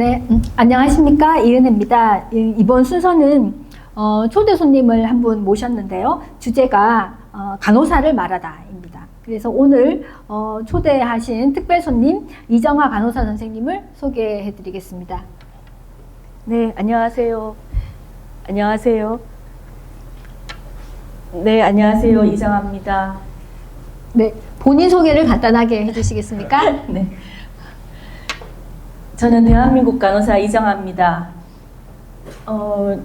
네, 음, 안녕하십니까 이은혜입니다. 이- 이번 순서는 어, 초대 손님을 한 분 모셨는데요. 주제가 어, 간호사를 말하다입니다. 그래서 오늘 어, 초대하신 특별 손님 이정화 간호사 선생님을 소개해드리겠습니다. 네, 안녕하세요. 안녕하세요. 네, 안녕하세요. 이정아입니다. 네, 본인 소개를 간단하게 해주시겠습니까? 네. 저는 대한민국 간호사 이정아입니다. 어,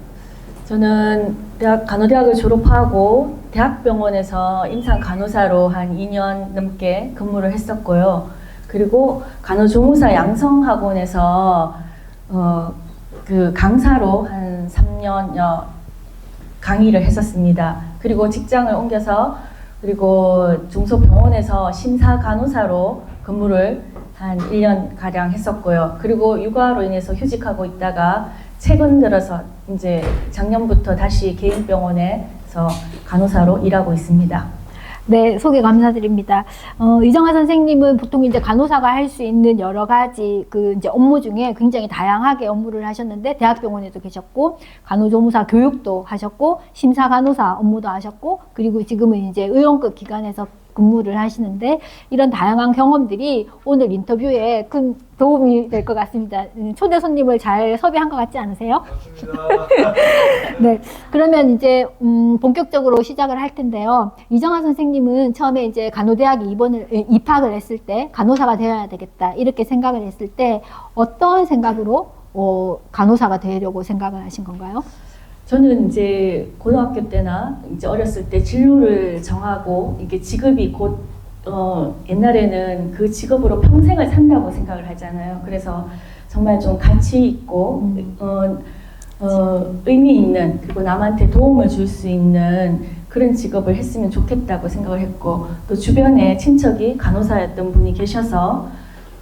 저는 대학 간호대학을 졸업하고 대학병원에서 임상 간호사로 한 2년 넘게 근무를 했었고요. 그리고 간호조무사 양성학원에서 어, 그 강사로 한 3년여 강의를 했었습니다. 그리고 직장을 옮겨서 그리고 중소병원에서 심사 간호사로 근무를 한 1년 가량 했었고요. 그리고 육아로 인해서 휴직하고 있다가 최근 들어서 이제 작년부터 다시 개인 병원에서 간호사로 일하고 있습니다. 네, 소개 감사드립니다. 어, 이정화 선생님은 보통 이제 간호사가 할 수 있는 여러 가지 그 이제 업무 중에 굉장히 다양하게 업무를 하셨는데 대학병원에도 계셨고 간호조무사 교육도 하셨고 심사 간호사 업무도 하셨고 그리고 지금은 이제 의원급 기관에서 근무를 하시는데 이런 다양한 경험들이 오늘 인터뷰에 큰 도움이 될 것 같습니다. 음, 초대 손님을 잘 섭외한 것 같지 않으세요? 네. 그러면 이제 음, 본격적으로 시작을 할 텐데요. 이정아 선생님은 처음에 이제 간호대학에 입원을 에, 입학을 했을 때 간호사가 되어야 되겠다 이렇게 생각을 했을 때 어떤 생각으로 어, 간호사가 되려고 생각을 하신 건가요? 저는 이제 고등학교 때나 이제 어렸을 때 진로를 정하고 이게 직업이 곧 어, 옛날에는 그 직업으로 평생을 산다고 생각을 하잖아요. 그래서 정말 좀 가치 있고 음. 어, 어, 의미 있는 그리고 남한테 도움을 줄 수 있는 그런 직업을 했으면 좋겠다고 생각을 했고 또 주변에 친척이 간호사였던 분이 계셔서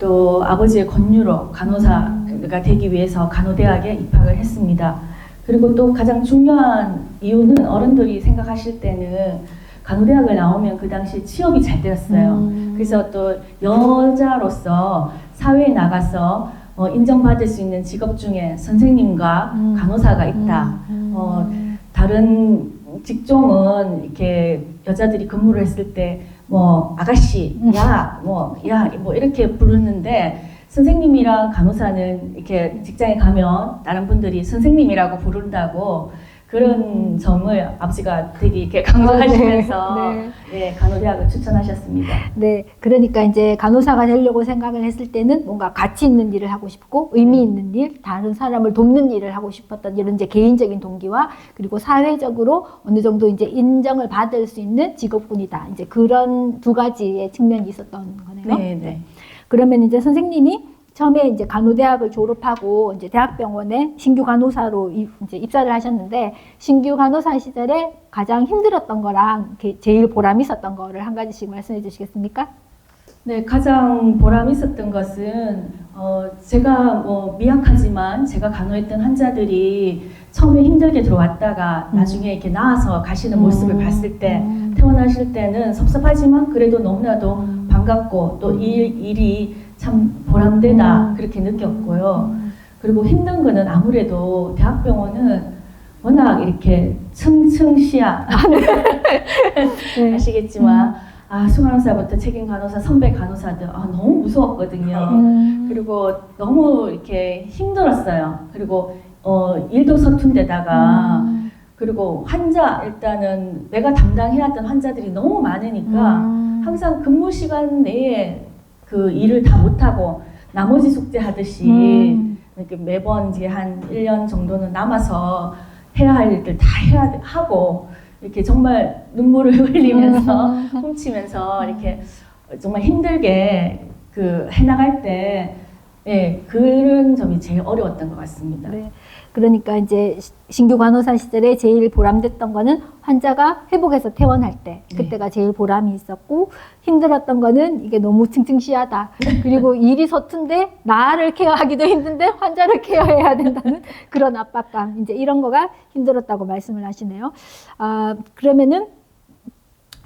또 아버지의 권유로 간호사가 되기 위해서 간호대학에 입학을 했습니다. 그리고 또 가장 중요한 이유는 어른들이 생각하실 때는 간호대학을 나오면 그 당시 취업이 잘 되었어요. 음. 그래서 또 여자로서 사회에 나가서 어, 인정받을 수 있는 직업 중에 선생님과 음. 간호사가 있다. 음. 어, 다른 직종은 이렇게 여자들이 근무를 했을 때 뭐 아가씨, 음. 야, 뭐 야, 뭐 이렇게 부르는데 선생님이랑 간호사는 이렇게 직장에 가면 다른 분들이 선생님이라고 부른다고 그런 점을 아버지가 되게 이렇게 강조하시면서 음. 네, 네, 간호대학을 추천하셨습니다. 네, 그러니까 이제 간호사가 되려고 생각을 했을 때는 뭔가 가치 있는 일을 하고 싶고 의미 있는 일, 다른 사람을 돕는 일을 하고 싶었던 이런 이제 개인적인 동기와 그리고 사회적으로 어느 정도 이제 인정을 받을 수 있는 직업군이다. 이제 그런 두 가지의 측면이 있었던 거네요. 네, 네. 그러면 이제 선생님이 처음에 이제 간호대학을 졸업하고 이제 대학병원에 신규 간호사로 이- 이제 입사를 하셨는데 신규 간호사 시절에 가장 힘들었던 거랑 제일 보람 있었던 거를 한 가지씩 말씀해 주시겠습니까? 네, 가장 보람 있었던 것은 어, 제가 뭐 미약하지만 제가 간호했던 환자들이 처음에 힘들게 들어왔다가 음. 나중에 이렇게 나아서 가시는 모습을 음. 봤을 때 음. 퇴원하실 때는 섭섭하지만 그래도 너무나도 음. 반갑고 또 일, 일이 참 보람되다 음. 그렇게 느꼈고요. 그리고 힘든 거는 아무래도 대학병원은 워낙 이렇게 층층 시야 네. 아시겠지만 아 수간호사부터 책임 간호사 선배 간호사들 아, 너무 무서웠거든요. 음. 그리고 너무 이렇게 힘들었어요. 그리고 어, 일도 서툰데다가 음. 그리고 환자 일단은 내가 담당해야 했던 환자들이 너무 많으니까 음. 항상 근무 시간 내에 그 일을 다 못하고 나머지 숙제 하듯이 음. 이렇게 매번 이제 한 1년 정도는 남아서 해야 할 일들 다 해야 돼- 하고 이렇게 정말 눈물을 흘리면서 음. 훔치면서 이렇게 정말 힘들게 그 해나갈 때 예, 그런 점이 제일 어려웠던 것 같습니다. 네. 그러니까 이제 시- 신규 간호사 시절에 제일 보람됐던 거는 환자가 회복해서 퇴원할 때 네. 그때가 제일 보람이 있었고 힘들었던 거는 이게 너무 층층시하다 그리고 일이 서툰데 나를 케어하기도 힘든데 환자를 케어해야 된다는 그런 압박감 이제 이런 거가 힘들었다고 말씀을 하시네요. 아 그러면은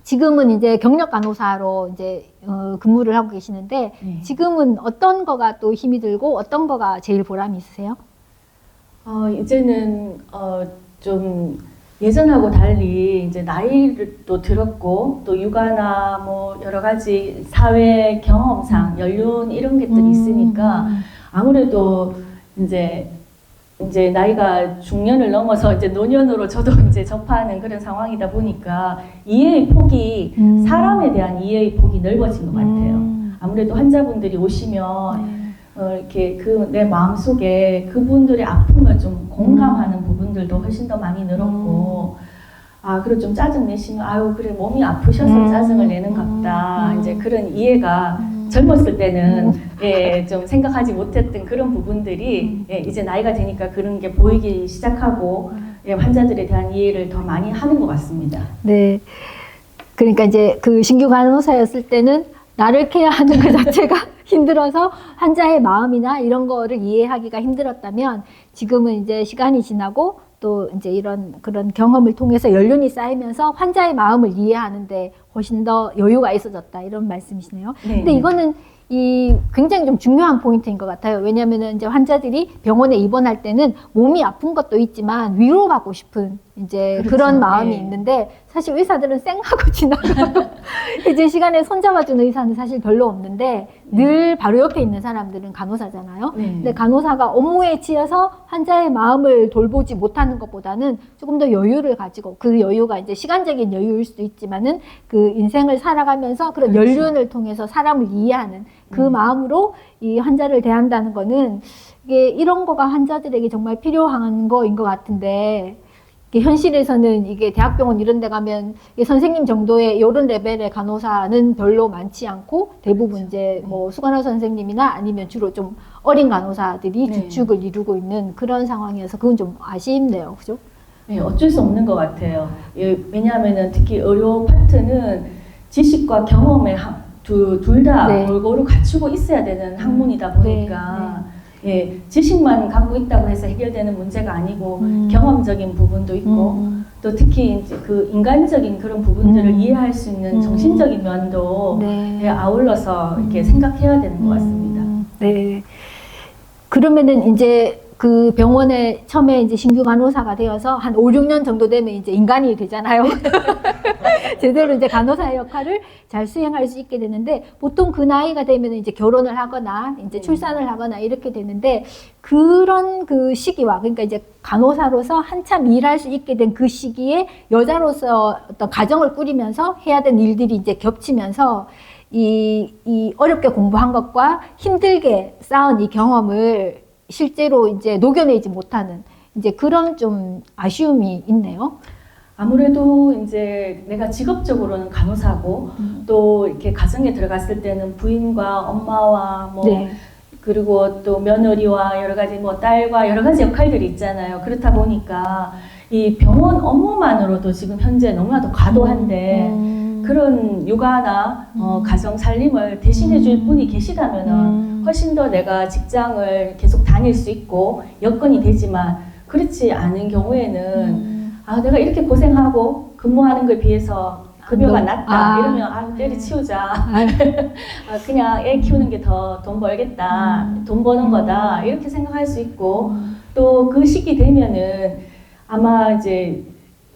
지금은 이제 경력 간호사로 이제 어, 근무를 하고 계시는데 네. 지금은 어떤 거가 또 힘이 들고 어떤 거가 제일 보람이 있으세요? 어, 이제는 어, 좀 예전하고 달리 이제 나이를 또 들었고 또 육아나 뭐 여러 가지 사회 경험상 연륜 이런 것들이 음. 있으니까 아무래도 이제 이제 나이가 중년을 넘어서 이제 노년으로 저도 이제 접하는 그런 상황이다 보니까 이해의 폭이 음. 사람에 대한 이해의 폭이 넓어진 것 같아요. 음. 아무래도 환자분들이 오시면 네. 어, 이렇게 그 내 마음 속에 그분들의 아픔을 좀 공감하는 부분들도 훨씬 더 많이 늘었고 아 그리고 좀 짜증 내시면 아유 그래 몸이 아프셔서 음. 짜증을 내는 같다 음. 이제 그런 이해가 음. 젊었을 때는 예, 좀 생각하지 못했던 그런 부분들이 예, 이제 나이가 되니까 그런 게 보이기 시작하고 예, 환자들에 대한 이해를 더 많이 하는 것 같습니다. 네. 그러니까 이제 그 신규 간호사였을 때는 나를 케어하는 것 자체가 힘들어서 환자의 마음이나 이런 거를 이해하기가 힘들었다면 지금은 이제 시간이 지나고 또 이제 이런 그런 경험을 통해서 연륜이 쌓이면서 환자의 마음을 이해하는데 훨씬 더 여유가 있어졌다 이런 말씀이시네요. 네. 근데 이거는 이 굉장히 좀 중요한 포인트인 것 같아요. 왜냐하면 이제 환자들이 병원에 입원할 때는 몸이 아픈 것도 있지만 위로받고 싶은 이제 그렇죠. 그런 마음이 네. 있는데 사실 의사들은 쌩하고 지나가요. 이제 시간에 손잡아주는 의사는 사실 별로 없는데 늘 바로 옆에 있는 사람들은 간호사잖아요. 네. 근데 간호사가 업무에 치여서 환자의 마음을 돌보지 못하는 것보다는 조금 더 여유를 가지고 그 여유가 이제 시간적인 여유일 수도 있지만은 그 인생을 살아가면서 그런 그렇죠. 연륜을 통해서 사람을 이해하는 그 음. 마음으로 이 환자를 대한다는 거는 이게 이런 거가 환자들에게 정말 필요한 거인 것 같은데 현실에서는 이게 대학병원 이런 데 가면 선생님 정도의 이런 레벨의 간호사는 별로 많지 않고 대부분 이제 뭐 수간호 선생님이나 아니면 주로 좀 어린 간호사들이 네. 주축을 이루고 있는 그런 상황이어서 그건 좀 아쉽네요. 그죠? 네, 어쩔 수 없는 것 같아요. 예, 왜냐하면은 특히 의료 파트는 지식과 경험의 둘다 네. 골고루 갖추고 있어야 되는 학문이다 보니까 예, 지식만 갖고 있다고 해서 해결되는 문제가 아니고 음. 경험적인 부분도 있고 음. 또 특히 이제 그 인간적인 그런 부분들을 음. 이해할 수 있는 음. 정신적인 면도 네. 예, 아울러서 이렇게 음. 생각해야 되는 것 같습니다. 음, 네. 그러면은 이제 그 병원에 처음에 이제 신규 간호사가 되어서 한 5, 6년 정도 되면 이제 인간이 되잖아요. 제대로 이제 간호사의 역할을 잘 수행할 수 있게 되는데 보통 그 나이가 되면 이제 결혼을 하거나 이제 음. 출산을 하거나 이렇게 되는데 그런 그 시기와 그러니까 이제 간호사로서 한참 일할 수 있게 된 그 시기에 여자로서 어떤 가정을 꾸리면서 해야 되는 일들이 이제 겹치면서 이, 이 어렵게 공부한 것과 힘들게 쌓은 이 경험을 실제로 이제 녹여내지 못하는 이제 그런 좀 아쉬움이 있네요. 아무래도 이제 내가 직업적으로는 간호사고 음. 또 이렇게 가정에 들어갔을 때는 부인과 엄마와 뭐 네. 그리고 또 며느리와 여러 가지 뭐 딸과 여러 가지 역할들이 있잖아요. 그렇다 보니까 이 병원 업무만으로도 지금 현재 너무나도 과도한데 음. 그런 육아나 어, 음. 가정 살림을 대신해 줄 음. 분이 계시다면은 음. 훨씬 더 내가 직장을 계속 다닐 수 있고 여건이 되지만 그렇지 않은 경우에는 음. 아 내가 이렇게 고생하고 근무하는 걸 비해서 급여가 안 낮다 아. 이러면 아 때려치우자 아, 아, 그냥 애 키우는 게 더 돈 벌겠다 음. 돈 버는 음. 거다 이렇게 생각할 수 있고 또 그 시기 되면은 아마 이제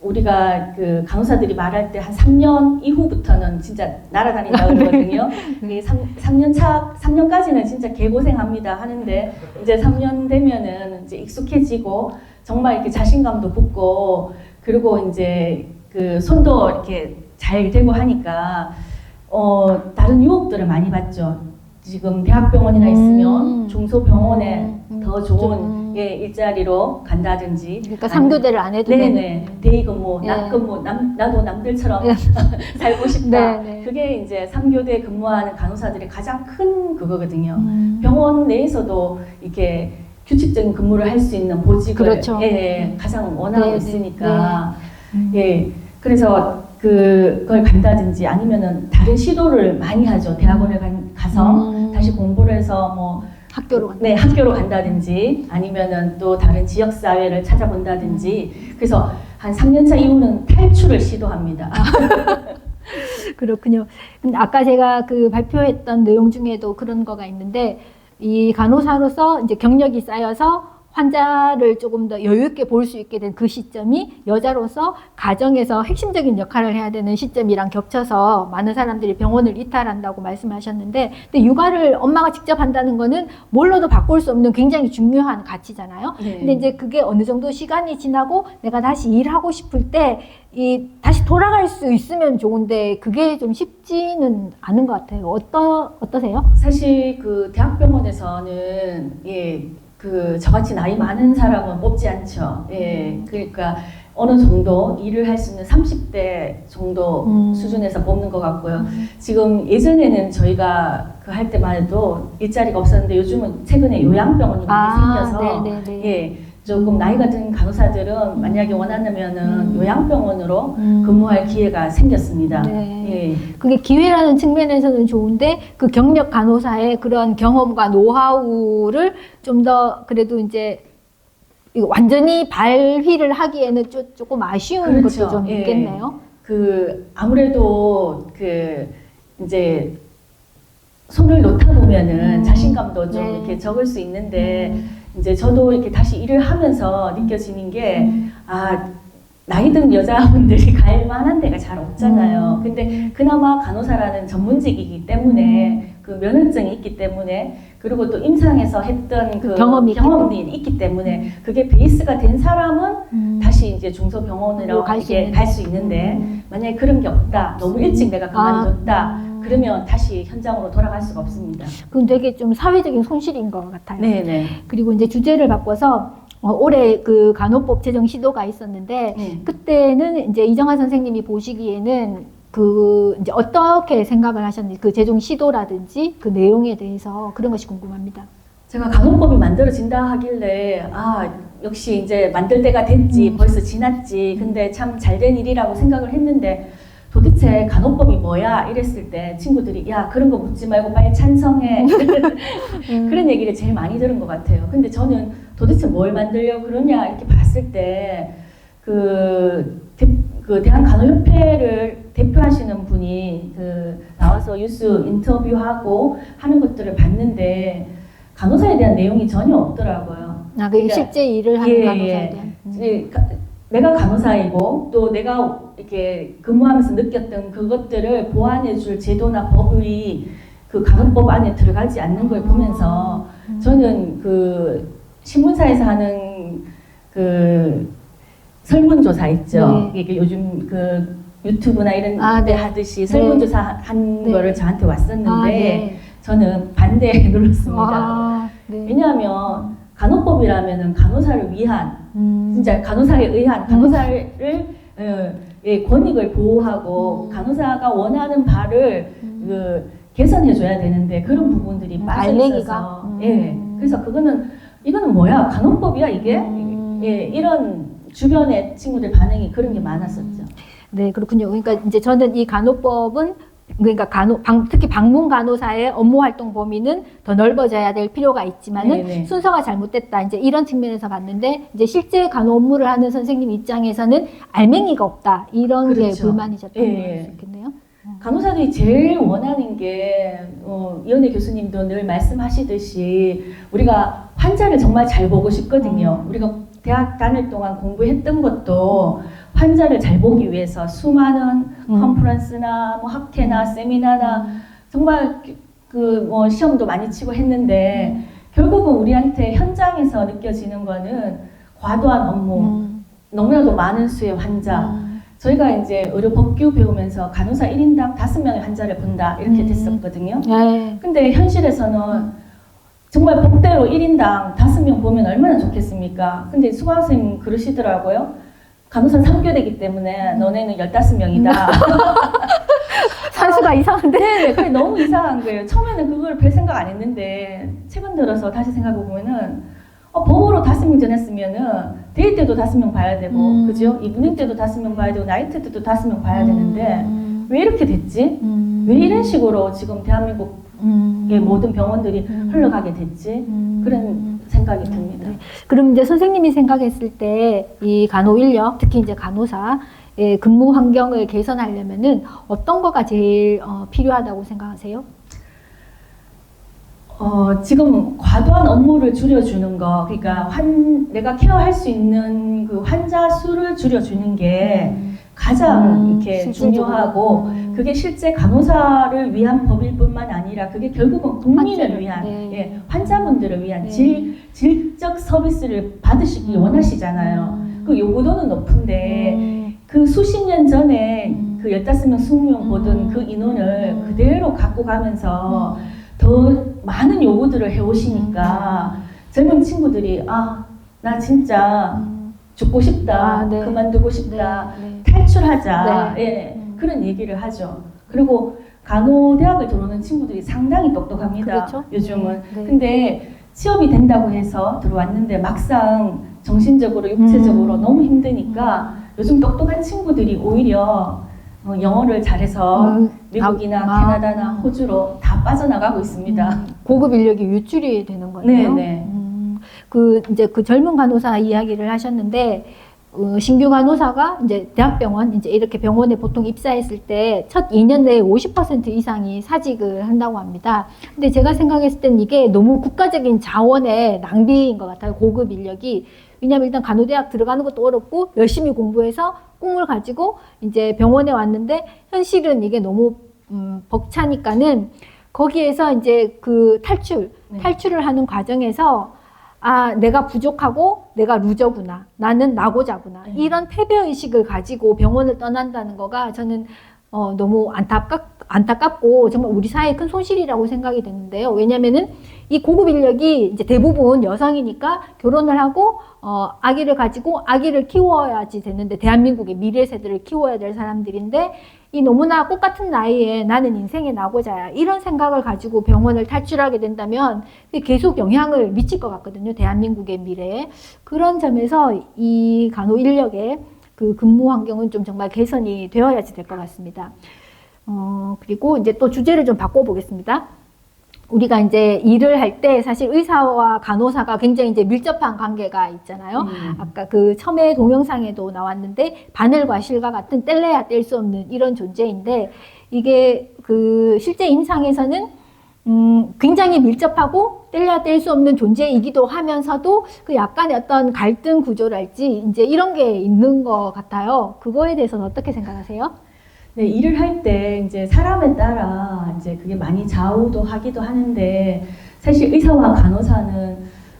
우리가 그 간호사들이 말할 때 한 3년 이후부터는 진짜 날아다닌다 그러거든요. 그게 3, 삼년 차, 3년까지는 진짜 개고생합니다 하는데 이제 3년 되면은 이제 익숙해지고 정말 이렇게 자신감도 붙고 그리고 이제 그 손도 이렇게 잘 되고 하니까 어, 다른 유혹들을 많이 받죠. 지금 대학병원이나 있으면 음. 중소병원에 음. 더 좋은 음. 예, 일자리로 간다든지 그러니까 삼교대를 안 해도 네네 되는. 대의근무 예. 낮 근무 남, 나도 남들처럼 예. 살고 싶다 네, 네. 그게 이제 삼교대 근무하는 간호사들의 가장 큰 그거거든요 음. 병원 내에서도 이렇게 규칙적인 근무를 할 수 있는 보직을 그렇죠. 예, 예, 가장 원하고 네, 네, 있으니까 음. 예 그래서 그걸 간다든지 아니면은 다른 시도를 많이 하죠 대학원을 간- 가서 음. 다시 공부를 해서 뭐 학교로 간다. 네, 학교로 간다든지 아니면은 또 다른 지역 사회를 찾아본다든지 그래서 한 3년 차 이후는 탈출을 시도합니다. 그렇군요. 근데 아까 제가 그 발표했던 내용 중에도 그런 거가 있는데 이 간호사로서 이제 경력이 쌓여서 환자를 조금 더 여유 있게 볼 수 있게 된 그 시점이 여자로서 가정에서 핵심적인 역할을 해야 되는 시점이랑 겹쳐서 많은 사람들이 병원을 이탈한다고 말씀하셨는데 근데 육아를 엄마가 직접 한다는 거는 뭘로도 바꿀 수 없는 굉장히 중요한 가치잖아요. 네. 근데 이제 그게 어느 정도 시간이 지나고 내가 다시 일하고 싶을 때 이 다시 돌아갈 수 있으면 좋은데 그게 좀 쉽지는 않은 것 같아요. 어떠 어떠세요? 사실 그 대학병원에서는 예, 그 저같이 나이 많은 사람은 뽑지 않죠. 예, 그러니까 어느 정도 일을 할 수 있는 30대 정도 음. 수준에서 뽑는 것 같고요. 지금 예전에는 저희가 그 할 때만 해도 일자리가 없었는데 요즘은 최근에 요양병원이 많이 생겨서 아, 네네네. 예, 조금 나이가 든 간호사들은 만약에 원한다면은 음. 요양병원으로 음. 근무할 기회가 생겼습니다. 네. 예. 그게 기회라는 측면에서는 좋은데 그 경력 간호사의 그런 경험과 노하우를 좀 더 그래도 이제 이거 완전히 발휘를 하기에는 조, 조금 아쉬운 그렇죠. 것도 좀 예. 있겠네요. 그 아무래도 그 이제 손을 놓다 보면은 음. 자신감도 좀 네. 이렇게 적을 수 있는데 음. 이제 저도 이렇게 다시 일을 하면서 느껴지는 게 음. 아, 나이 든 여자분들이 갈 만한 데가 잘 없잖아요. 음. 근데 그나마 간호사라는 전문직이기 때문에 그 면허증이 있기 때문에 그리고 또 임상에서 했던 그, 그 경험이 경험이 있기 때문에 그게 베이스가 된 사람은 음. 다시 이제 중소병원으로 갈수 있는. 있는데 음. 만약에 그런 게 없다. 너무 일찍 내가 그만뒀다. 아. 그러면 다시 현장으로 돌아갈 수가 없습니다. 그건 되게 좀 사회적인 손실인 것 같아요. 네네. 그리고 이제 주제를 바꿔서 어, 올해 그 간호법 제정 시도가 있었는데 네. 그때는 이제 이정아 선생님이 보시기에는 그 이제 어떻게 생각을 하셨는지 그 제정 시도라든지 그 내용에 대해서 그런 것이 궁금합니다. 제가 간호법이 만들어진다 하길래 아 역시 이제 만들 때가 됐지 음. 벌써 지났지 근데 참 잘 된 일이라고 생각을 했는데 도대체 간호법이 뭐야 이랬을 때 친구들이 야 그런 거 묻지 말고 빨리 찬성해 음. 그런 얘기를 제일 많이 들은 것 같아요 근데 저는 도대체 뭘 만들려고 그러냐 이렇게 봤을 때그 그 대한간호협회를 대표하시는 분이 그 나와서 뉴스 인터뷰하고 하는 것들을 봤는데 간호사에 대한 내용이 전혀 없더라고요. 아, 그 그러니까- 실제 일을 하는 예, 간호사에 예. 대한. 음. 내가 간호사이고 또 내가 이렇게 근무하면서 느꼈던 그것들을 보완해 줄 제도나 법이 그 간호법 안에 들어가지 않는 걸 보면서 음. 저는 그 신문사에서 하는 그 설문조사 있죠. 네. 이게 요즘 그 유튜브나 이런 아, 데 네. 하듯이 설문조사 한 네. 거를 저한테 왔었는데 아, 네. 저는 반대 눌렀습니다. 아, 네. 왜냐하면 간호법이라면은 간호사를 위한 음. 진짜 간호사에 의한 간호사를 어, 예, 권익을 보호하고 음. 간호사가 원하는 바를 음. 그 개선해 줘야 되는데 그런 부분들이 음, 빠져? 있어서 음. 예 그래서 그거는 이거는 뭐야 간호법이야 이게 음. 예 이런 주변의 친구들 반응이 그런 게 많았었죠. 네, 그렇군요. 그러니까 이제 저는 이 간호법은 그러니까 간호 방, 특히 방문 간호사의 업무 활동 범위는 더 넓어져야 될 필요가 있지만은 네네. 순서가 잘못됐다. 이제 이런 측면에서 봤는데 이제 실제 간호 업무를 하는 선생님 입장에서는 알맹이가 없다. 이런 게 그렇죠. 불만이셨던 예, 걸 예. 수 있겠네요. 간호사들이 제일 원하는 게 어, 이현애 교수님도 늘 말씀하시듯이 우리가 환자를 정말 잘 보고 싶거든요. 음. 우리가 대학 다닐 동안 공부했던 것도 환자를 잘 보기 위해서 수많은 음. 컨퍼런스나 뭐 학회나 세미나나 정말 그 뭐 시험도 많이 치고 했는데 음. 결국은 우리한테 현장에서 느껴지는 거는 과도한 업무, 음. 너무나도 많은 수의 환자, 음. 저희가 이제 의료 법규 배우면서 간호사 1인당 5명의 환자를 본다 이렇게 음. 됐었거든요. 네. 근데 현실에서는 정말 법대로 1인당 5명 보면 얼마나 좋겠습니까? 근데 수강 선생님 그러시더라고요. 간호사 3교대기 때문에 너네는 15명이다. 산수가 이상한데. 네, 그게 너무 이상한 거예요. 처음에는 그걸 별 생각 안 했는데 최근 들어서 다시 생각해 보면은 어, 법으로 다섯 명 전했으면은 데이 때도 다섯 명 봐야 되고, 음. 그죠? 이브닝 때도 다섯 명 봐야 되고, 나이트 때도 다섯 명 봐야 되는데 음. 왜 이렇게 됐지? 음. 왜 이런 식으로 지금 대한민국 의 음. 모든 병원들이 음. 흘러가게 됐지? 음. 그런 생각이 듭니다. 네. 그럼 이제 선생님이 생각했을 때 이 간호 인력, 특히 이제 간호사에 의 근무 환경을 개선하려면은 어떤 거가 제일 어, 필요하다고 생각하세요? 어, 지금 과도한 업무를 줄여주는 거, 그러니까 환, 내가 케어할 수 있는 그 환자 수를 줄여주는 게 가장 음, 이렇게. 중요하고, 음. 그게 실제 간호사를 위한 법일 뿐만 아니라 그게 결국은 국민을 위한, 네. 예, 환자분들을 위한 네. 질, 질적 서비스를 받으시길 음. 원하시잖아요. 음. 그 요구도는 높은데, 음. 그 수십 년 전에 음. 그 15명, 20명 보던 음. 그 인원을 음. 그대로 갖고 가면서 음. 더 많은 요구들을 해오시니까 젊은 친구들이 아, 나 진짜 음. 죽고 싶다, 아, 네. 그만두고 싶다, 네, 네. 탈출하자, 네. 예, 음. 그런 얘기를 하죠. 그리고 간호대학을 들어오는 친구들이 상당히 똑똑합니다. 그렇죠. 요즘은. 네. 근데 취업이 된다고 해서 들어왔는데 막상 정신적으로, 육체적으로 음. 너무 힘드니까 요즘 똑똑한 친구들이 오히려 어, 영어를 잘해서 음, 미국이나 아, 캐나다나 음. 호주로 다 빠져나가고 있습니다. 음, 고급 인력이 유출이 되는 거네요. 네, 네. 음, 그 이제 그 젊은 간호사 이야기를 하셨는데 어, 신규 간호사가 이제 대학병원 이제 이렇게 병원에 보통 입사했을 때 첫 2년 내에 50% 이상이 사직을 한다고 합니다. 근데 제가 생각했을 땐 이게 너무 국가적인 자원의 낭비인 것 같아요. 고급 인력이. 왜냐하면 일단 간호대학 들어가는 것도 어렵고 열심히 공부해서 꿈을 가지고 이제 병원에 왔는데 현실은 이게 너무 음, 벅차니까는 거기에서 이제 그 탈출, 네. 탈출을 하는 과정에서 아, 내가 부족하고 내가 루저구나. 나는 나고자구나. 네. 이런 패배의식을 가지고 병원을 떠난다는 거가 저는 어, 너무 안타깝, 안타깝고 정말 우리 사회의 큰 손실이라고 생각이 되는데요. 왜냐면은 이 고급 인력이 이제 대부분 여성이니까 결혼을 하고 어, 아기를 가지고 아기를 키워야지 되는데 대한민국의 미래 세대를 키워야 될 사람들인데 이 너무나 꽃 같은 나이에 나는 인생의 나고자야 이런 생각을 가지고 병원을 탈출하게 된다면 계속 영향을 미칠 것 같거든요 대한민국의 미래에 그런 점에서 이 간호 인력의 그 근무 환경은 좀 정말 개선이 되어야지 될 것 같습니다. 어, 그리고 이제 또 주제를 좀 바꿔보겠습니다. 우리가 이제 일을 할 때 사실 의사와 간호사가 굉장히 이제 밀접한 관계가 있잖아요. 음. 아까 그 첨예 동영상에도 나왔는데 바늘과 실과 같은 뗄래야 뗄 수 없는 이런 존재인데 이게 그 실제 임상에서는 음, 굉장히 밀접하고 뗄래야 뗄 수 없는 존재이기도 하면서도 그 약간의 어떤 갈등 구조랄지 이제 이런 게 있는 것 같아요. 그거에 대해서는 어떻게 생각하세요? 네, 일을 할 때 이제 사람에 따라 이제 그게 많이 좌우도 하기도 하는데 사실 의사와 간호사는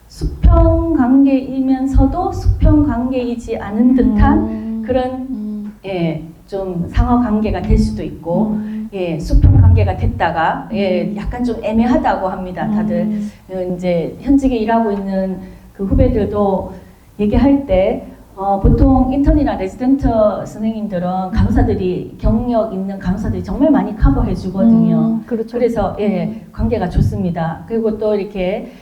수평 관계이면서도 수평 관계이지 않은 듯한 음, 그런 음, 예, 좀 상하 관계가 될 수도 있고 음, 예, 수평 관계가 됐다가 예, 음. 약간 좀 애매하다고 합니다. 다들 음, 이제 현직에 일하고 있는 그 후배들도 얘기할 때 어, 보통 인턴이나 레지던트 선생님들은 간호사들이 경력 있는 간호사들이 정말 많이 커버해 주거든요. 음, 그렇죠. 그래서 예 관계가 좋습니다. 그리고 또 이렇게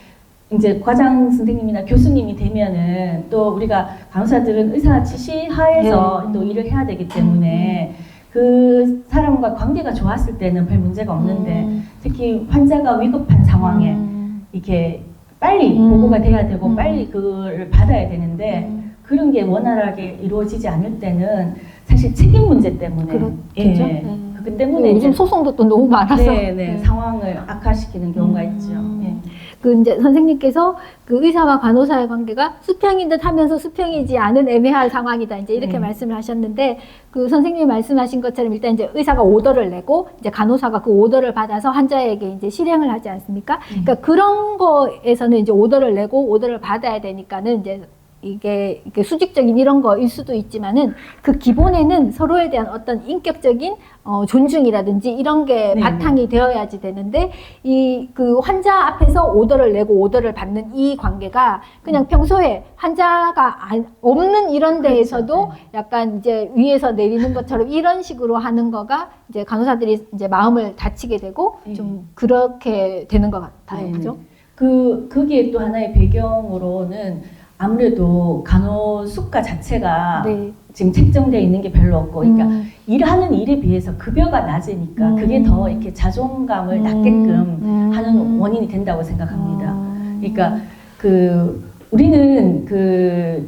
이제 과장 선생님이나 교수님이 되면은 또 우리가 간호사들은 의사 지시 하에서 네. 또 일을 해야 되기 때문에 그 사람과 관계가 좋았을 때는 별 문제가 없는데 음, 특히 환자가 위급한 상황에 음, 이렇게 빨리 음. 보고가 돼야 되고 음. 빨리 그걸 받아야 되는데 음, 그런 게 원활하게 이루어지지 않을 때는 사실 책임 문제 때문에 그렇겠죠. 예, 네. 그 때문에 요즘 소송도 또 너무 많아서 네, 네, 상황을 악화시키는 경우가 음. 있죠. 예. 그 이제 선생님께서 그 의사와 간호사의 관계가 수평인 듯 하면서 수평이지 않은 애매한 상황이다. 이제 이렇게 네. 말씀을 하셨는데 그 선생님이 말씀하신 것처럼 일단 이제 의사가 오더를 내고 이제 간호사가 그 오더를 받아서 환자에게 이제 실행을 하지 않습니까? 네. 그러니까 그런 거에서는 이제 오더를 내고 오더를 받아야 되니까는 이제 이게, 수직적인 이런 거일 수도 있지만은 그 기본에는 서로에 대한 어떤 인격적인 어, 존중이라든지 이런 게 네, 바탕이 되어야지 되는데 이 그 환자 앞에서 오더를 내고 오더를 받는 이 관계가 그냥 평소에 환자가 안- 없는 이런 그렇죠. 데에서도 약간 이제 위에서 내리는 것처럼 이런 식으로 하는 거가 이제 간호사들이 이제 마음을 다치게 되고 네. 좀 그렇게 되는 것 같아요. 네, 그죠? 그 거기에 또 하나의 배경으로는 아무래도 간호 수가 자체가 네. 지금 책정되어 있는 게 별로 없고, 그러니까 음, 일하는 일에 비해서 급여가 낮으니까 음. 그게 더 이렇게 자존감을 음, 낮게끔 음. 하는 원인이 된다고 생각합니다. 음. 그러니까 그 우리는 그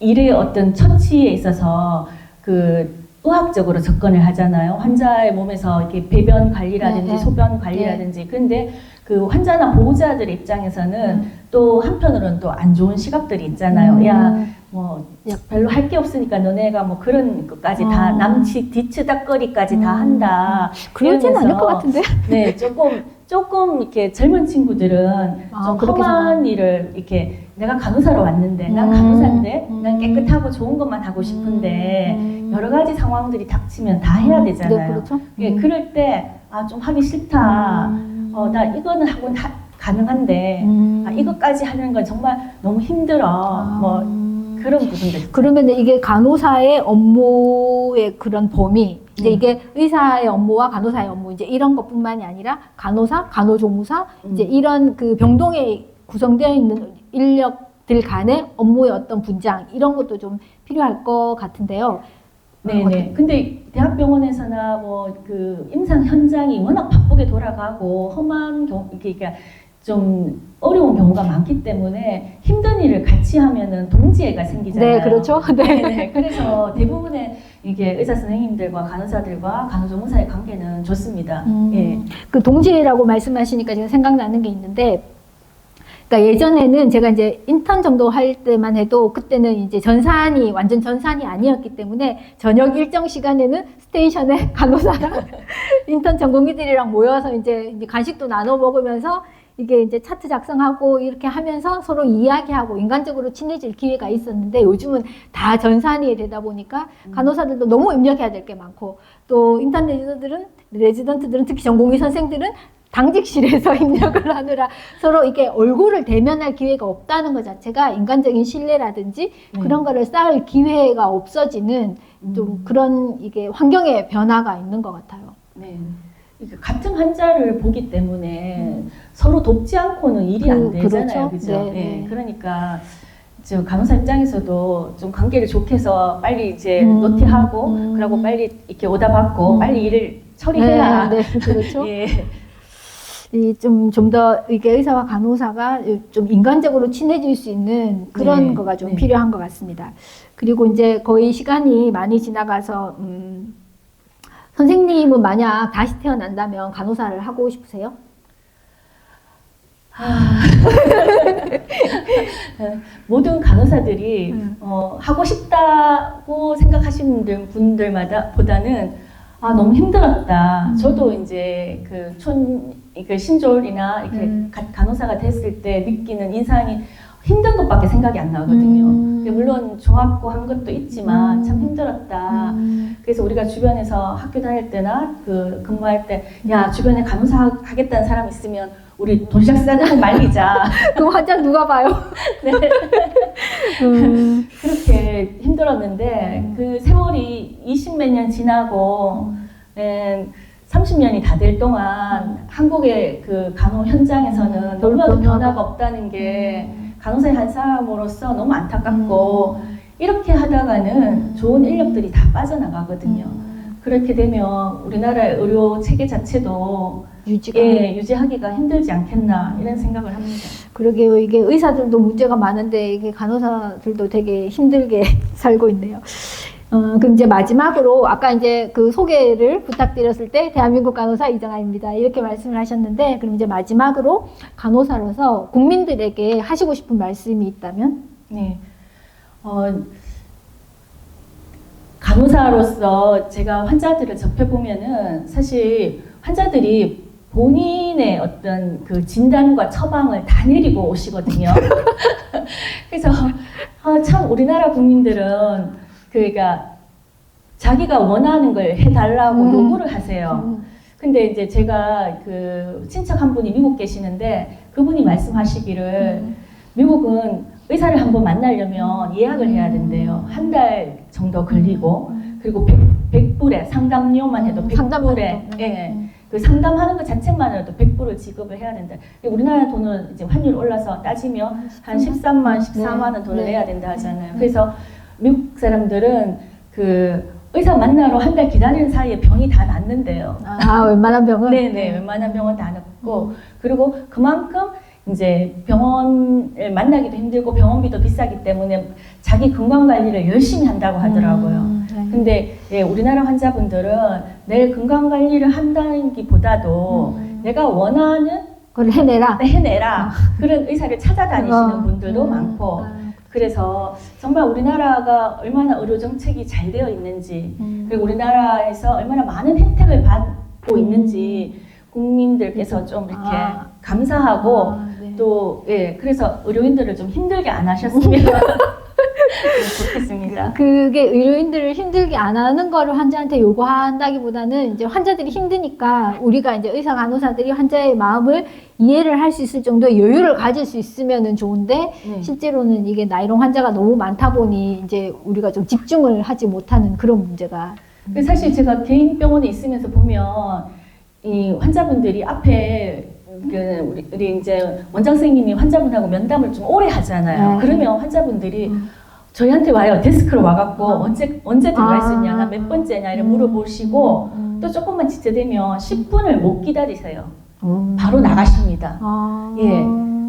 일의 어떤 처치에 있어서 그 의학적으로 접근을 하잖아요. 환자의 몸에서 이렇게 배변 관리라든지 네, 네. 소변 관리라든지. 그런데 그 환자나 보호자들 입장에서는 또 한편으로는 또 안 좋은 시각들이 있잖아요. 음. 야, 뭐 야. 별로 할 게 없으니까 너네가 뭐 그런 것까지 다 아. 남치 뒤치다거리까지 다 음. 한다. 그러진 않을 것 같은데. 네, 조금 조금 이렇게 젊은 친구들은 아, 좀 험한 일을 이렇게 내가 간호사로 왔는데 난 음. 간호사인데 음. 난 깨끗하고 좋은 것만 하고 싶은데 음. 여러 가지 상황들이 닥치면 다 해야 되잖아요. 네, 그렇죠. 예, 음. 그럴 때 아 좀 하기 싫다. 음. 어나 이거는 하고 하, 가능한데 음. 아, 이것까지 하는 건 정말 너무 힘들어. 아. 뭐 그런 부분들. 그러면 이게 간호사의 업무의 그런 범위 이제 음. 이게 의사의 업무와 간호사의 업무 이제 이런 것뿐만이 아니라 간호사, 간호조무사 음. 이제 이런 그 병동에 구성되어 있는 인력들 간의 업무의 어떤 분장 이런 것도 좀 필요할 것 같은데요. 네네. 근데 대학병원에서나 뭐 그 임상 현장이 워낙 바쁘게 돌아가고 험한 경우, 이게 그러니까 좀 어려운 경우가 많기 때문에 힘든 일을 같이 하면은 동지애가 생기잖아요. 네, 그렇죠. 네. 네네. 그래서 대부분의 이게 의사 선생님들과 간호사들과 간호조무사의 관계는 좋습니다. 음, 예. 그 동지라고 말씀하시니까 제가 생각나는 게 있는데, 그러니까 예전에는 제가 이제 인턴 정도 할 때만 해도 그때는 이제 전산이 완전 전산이 아니었기 때문에 저녁 일정 시간에는 스테이션에 간호사랑 인턴 전공의들이랑 모여서 이제 간식도 나눠 먹으면서 이게 이제 차트 작성하고 이렇게 하면서 서로 이야기하고 인간적으로 친해질 기회가 있었는데 요즘은 다 전산이 되다 보니까 간호사들도 너무 입력해야 될 게 많고 또 인턴 레지던트들은 레지던트들은 특히 전공의 선생들은 당직실에서 입력을 하느라 서로 이게 얼굴을 대면할 기회가 없다는 것 자체가 인간적인 신뢰라든지 네. 그런 거를 쌓을 기회가 없어지는 좀 음. 그런 이게 환경의 변화가 있는 것 같아요. 네. 같은 환자를 보기 때문에 서로 돕지 않고는 일이 안 음. 그- 되잖아요. 그렇죠. 그죠? 네, 예, 네. 그러니까 저 간호사 입장에서도 좀 관계를 좋게 해서 빨리 이제 음. 노티하고 음. 그러고 빨리 이렇게 오다 받고 음. 빨리 일을 처리해야 네, 네, 그렇죠. 예. 좀좀 더 이게 의사와 간호사가 좀 인간적으로 친해질 수 있는 그런 네, 거가 좀 네. 필요한 것 같습니다. 그리고 이제 거의 시간이 많이 지나가서 음, 선생님은 만약 다시 태어난다면 간호사를 하고 싶으세요? 모든 간호사들이 음. 어, 하고 싶다고 생각하시는 분들, 분들마다 보다는 아 너무 힘들었다. 음. 저도 이제 그촌그 신졸이나 이렇게 음. 가- 간호사가 됐을 때 느끼는 인상이 힘든 것밖에 생각이 안 나거든요. 음. 물론 좋았고 한 것도 있지만 음. 참 힘들었다. 음. 그래서 우리가 주변에서 학교 다닐 때나 그 근무할 때 야 주변에 간호사 하겠다는 사람 있으면 우리 도시락 싸들고 말리자. 그 환자 누가 봐요? 네. 음. 그렇게 힘들었는데 음. 그 세월이 20몇 년 지나고 음, 30년이 다 될 동안 한국의 그 간호 현장에서는 음, 변화가- 변화가 없다는 게 간호사의 한 사람으로서 너무 안타깝고 이렇게 하다가는 좋은 인력들이 다 빠져나가거든요. 음. 그렇게 되면 우리나라의 의료 체계 자체도 유지가 예, 유지하기가 힘들지 않겠나 이런 생각을 합니다. 그러게요. 이게 의사들도 문제가 많은데 이게 간호사들도 되게 힘들게 살고 있네요. 어, 그럼 이제 마지막으로 아까 이제 그 소개를 부탁드렸을 때 대한민국 간호사 이정아입니다. 이렇게 말씀을 하셨는데 그럼 이제 마지막으로 간호사로서 국민들에게 하시고 싶은 말씀이 있다면? 네. 어, 간호사로서 제가 환자들을 접해보면은 사실 환자들이 본인의 어떤 그 진단과 처방을 다 내리고 오시거든요. 그래서 아, 참 우리나라 국민들은 그러니까 자기가 원하는 걸 해달라고 음. 요구를 하세요. 음, 근데 이제 제가 그 친척 한 분이 미국 계시는데 그분이 말씀하시기를 음. 미국은 의사를 한번 만나려면 예약을 해야 된대요. 한 달 정도 걸리고 그리고 100, 불에 상담료만 해도 100불에 음. 해도. 예. 음. 그 상담하는 것 자체만으로도 100불을 지급을 해야 된다. 우리나라 돈은 이제 환율 올라서 따지면 한 13만, 14만 원 돈을 네. 내야 된다 하잖아요. 네. 그래서 미국 사람들은 그 의사 만나러 한 달 기다리는 사이에 병이 다 낫는데요. 아, 웬만한 병은? 네네, 웬만한 병은 다 낫고, 그리고 그만큼 이제 병원을 만나기도 힘들고 병원비도 비싸기 때문에 자기 건강 관리를 열심히 한다고 하더라고요. 음, 네. 근데 예, 우리나라 환자분들은 내 건강 관리를 한다기보다도 음. 내가 원하는 그걸 해내라. 해내라 그런 의사를 찾아다니시는 어, 분들도 음, 많고 아, 그래서 정말 우리나라가 얼마나 의료 정책이 잘 되어 있는지 음. 그리고 우리나라에서 얼마나 많은 혜택을 받고 음. 있는지 국민들께서 좀 이렇게 아. 감사하고 아, 네. 또 예 그래서 의료인들을 좀 힘들게 안 하셨으면 좋겠습니다. 그게 의료인들을 힘들게 안 하는 거를 환자한테 요구한다기보다는 이제 환자들이 힘드니까 우리가 이제 의사 간호사들이 환자의 마음을 이해를 할 수 있을 정도의 여유를 가질 수 있으면은 좋은데 네. 실제로는 이게 나이롱 환자가 너무 많다 보니 이제 우리가 좀 집중을 하지 못하는 그런 문제가 그 사실 제가 개인 병원에 있으면서 보면 이 환자분들이 앞에 그 우리, 우리 이제 원장 선생님이 환자분하고 면담을 좀 오래 하잖아요. 네. 그러면 환자분들이 음. 저희한테 와요. 데스크로 와갖고 아. 언제 언제 들어갈 수 있냐, 아. 나몇 번째냐 이런 음. 물어보시고 음. 또 조금만 지체되면 10분을 못 기다리세요. 음. 바로 나가십니다. 아. 예.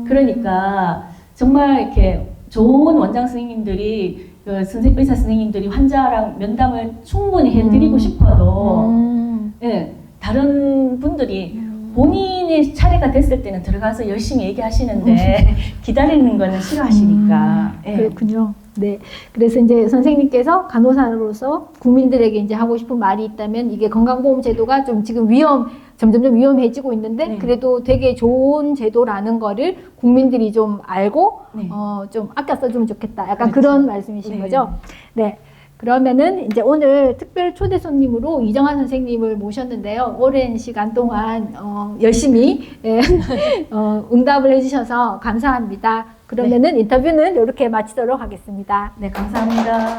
그러니까 정말 이렇게 좋은 원장 선생님들이 그 선생 의사 선생님들이 환자랑 면담을 충분히 해드리고 음. 싶어도 음. 예, 다른 분들이 음. 본인의 차례가 됐을 때는 들어가서 열심히 얘기하시는데 기다리는 거는 싫어하시니까 음, 예. 그렇군요. 네. 그래서 이제 선생님께서 간호사로서 국민들에게 이제 하고 싶은 말이 있다면 이게 건강보험 제도가 좀 지금 위험, 점점점 위험해지고 있는데 네. 그래도 되게 좋은 제도라는 거를 국민들이 좀 알고 네. 어, 좀 아껴 써주면 좋겠다. 약간 그렇죠. 그런 말씀이신 네. 거죠. 네. 그러면은 이제 오늘 특별 초대 손님으로 이정환 선생님을 모셨는데요. 오랜 시간 동안 어, 열심히 예, 어, 응답을 해주셔서 감사합니다. 그러면은 인터뷰는 이렇게 마치도록 하겠습니다. 네, 감사합니다.